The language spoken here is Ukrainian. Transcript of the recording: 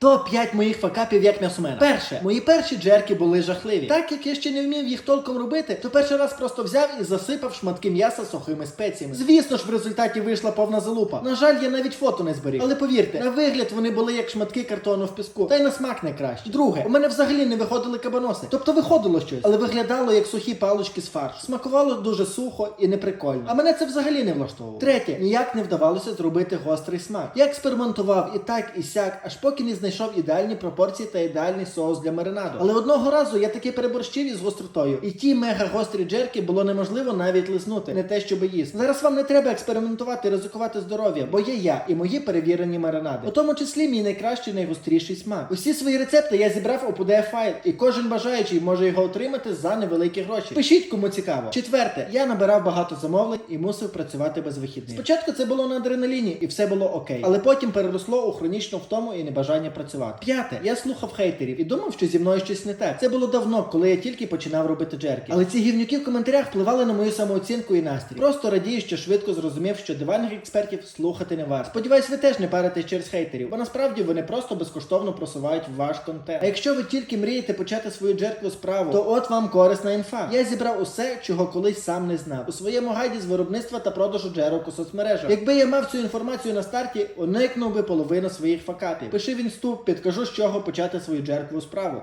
Топ-5 моїх факапів як м'ясомена. Перше, мої перші джерки були жахливі. Так як я ще не вмів їх толком робити, то перший раз просто взяв і засипав шматки м'яса сухими спеціями. Звісно ж, в результаті вийшла повна залупа. На жаль, я навіть фото не зберіг. Але повірте, на вигляд вони були як шматки картону в піску. Та й на смак не краще. Друге, у мене взагалі не виходили кабаноси. Тобто виходило щось, але виглядало як сухі палички з фаршу. Смакувало дуже сухо і неприкольно. А мене це взагалі не влаштовувало. Третє, ніяк не вдавалося зробити гострий смак. Я експериментував і так, і сяк, аж поки не знайшов ідеальні пропорції та ідеальний соус для маринаду. Але одного разу я таки переборщив із гостротою, і ті мега гострі джерки було неможливо навіть лиснути, не те, щоб їсти. Зараз вам не треба експериментувати, ризикувати здоров'я, бо є я і мої перевірені маринади. У тому числі мій найкращий, найгостріший смак. Усі свої рецепти я зібрав у pdf файл, і кожен бажаючий може його отримати за невеликі гроші. Пишіть, кому цікаво. Четверте, я набирав багато замовлень і мусив працювати без вихідних. Спочатку це було на адреналіні, і все було окей. Але потім переросло у хронічну втому і небажання працювати. П'яте, я слухав хейтерів і думав, що зі мною щось не так. Це було давно, коли я тільки починав робити джерки. Але ці гівнюки в коментарях впливали на мою самооцінку і настрій. Просто радію, що швидко зрозумів, що диванних експертів слухати не варто. Сподіваюсь, ви теж не паритесь через хейтерів, бо насправді вони просто безкоштовно просувають ваш контент. А якщо ви тільки мрієте почати свою джеркву справу, то от вам корисна інфа. Я зібрав усе, чого колись сам не знав. У своєму гайді з виробництва та продажу джерок у соцмережах. Якби я мав цю інформацію на старті, уникнув би половину своїх факапів. Пиши в підкажу, з чого почати свою джеркову справу.